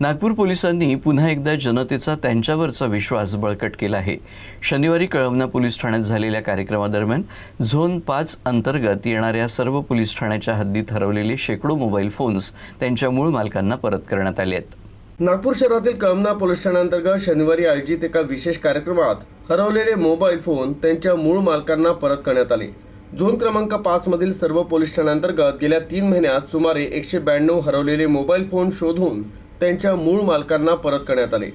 नागपूर पोलिसांनी पुन्हा एकदा जनतेचा त्यांच्यावरचा विश्वास बळकट केला आहे. शनिवारी कळमना पोलीस ठाण्यात झालेल्या कार्यक्रमादरम्यान झोन पाच अंतर्गत येणाऱ्या सर्व पोलीस ठाण्याच्या हद्दीत हरवलेले शेकडो मोबाईल फोन्स त्यांच्या मूळ मालकांना परत करण्यात आले आहेत. नागपूर शहरातील कळमना पोलीस ठाण्याअंतर्गत शनिवारी आयोजित एका विशेष कार्यक्रमात हरवलेले मोबाईल फोन त्यांच्या मूळ मालकांना परत करण्यात आले. झोन क्रमांक पाच मधील सर्व पोलीस ठाण्यांतर्गत गेल्या तीन महिन्यात सुमारे एकशे ब्याण्णव हरवलेले मोबाईल फोन शोधून त्यांच्या मूळ मालकांना परत करण्यात आले.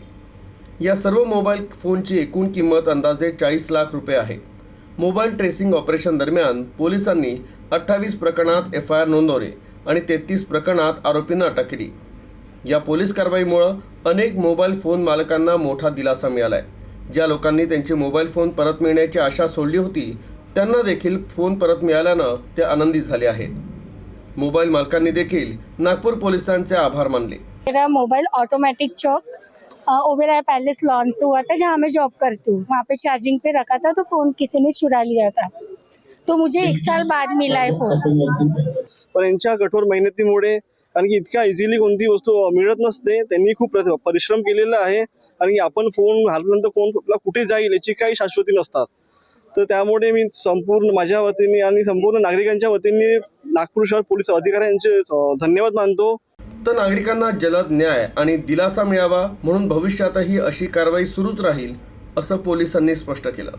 या सर्व मोबाईल फोनची एकूण किंमत अंदाजे चाळीस लाख रुपये आहे. मोबाईल ट्रेसिंग ऑपरेशन दरम्यान पोलिसांनी अठ्ठावीस प्रकरणात एफ आय आर नोंदवले आणि तेहतीस प्रकरणात आरोपींना अटक केली. या पोलीस कारवाईमुळं अनेक मोबाईल फोन मालकांना मोठा दिलासा मिळाला आहे ज्या लोकांनी त्यांचे मोबाईल फोन परत मिळण्याची आशा सोडली होती त्यांना देखील फोन परत मिळाल्यानं ते आनंदित झाले आहेत. मोबाईल मालकांनी देखील नागपूर पोलिसांचे आभार मानले. मेरा मोबाइल ऑटोमेटिक चौक ओबेराय पैलेस लॉन से हुआ था जहाँ मैं जॉब करती हूँ. वहाँ पे चार्जिंग पे रखा था तो फोन किसी ने चुरा लिया था. तो मुझे एक साल बाद मिला है फोन पण यांच्या कठोर मेहनतीमुळे कारण की इतक्या इझिली कोणती वस्तू मिळत नसते त्यांनी खूप परिश्रम केलेला आहे. कारण की आपण फोन हरल्यानंतर कोण आपला कुठे जाईल याची काही शाश्वती नसतात. तर त्यामुळे मी संपूर्ण माझ्या वतीने आणि संपूर्ण नागरिकांच्या वतीने नागपूर शहर पोलीस अधिकाऱ्यांचे धन्यवाद मानतो. तर नागरिकांना जलद न्याय आणि दिलासा मिळावा म्हणून भविष्यातही अशी कारवाई सुरूच राहील असं पोलिसांनी स्पष्ट केलं.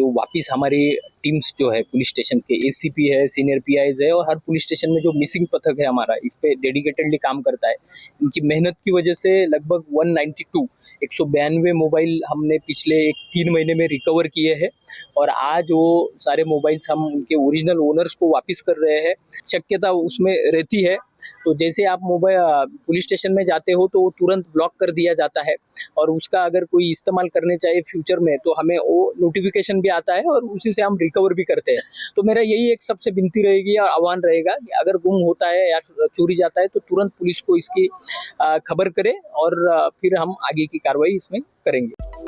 जो वापिस हमारी टीम्स जो है पुलिस स्टेशन के एसीपी है सीनियर पीआईज है और हर पुलिस स्टेशन में जो मिसिंग पथक है हमारा, इस पे डेडिकेटेडली काम करता है। इनकी मेहनत की वजह से लगभग 192 एक सौ बयानवे मोबाइल हमने पिछले एक तीन महीने में रिकवर किए हैं और आज वो सारे मोबाइल्स हम उनके ओरिजिनल ओनर्स को वापस कर रहे हैं। शक्यता उसमें रहती है। तो जैसे आप मोबाइल पुलिस स्टेशन में जाते हो तो वो तुरंत ब्लॉक कर दिया जाता है। और उसका अगर कोई इस्तेमाल करने चाहिए फ्यूचर में तो हमें वो नोटिफिकेशन भी आता है और उसी से हम रिकवर भी करते हैं। तो मेरा यही एक सबसे विनती रहेगी और आह्वान रहेगा कि अगर गुम होता है या चोरी जाता है तो तुरंत पुलिस को इसकी खबर करे और फिर हम आगे की कार्रवाई इसमें करेंगे।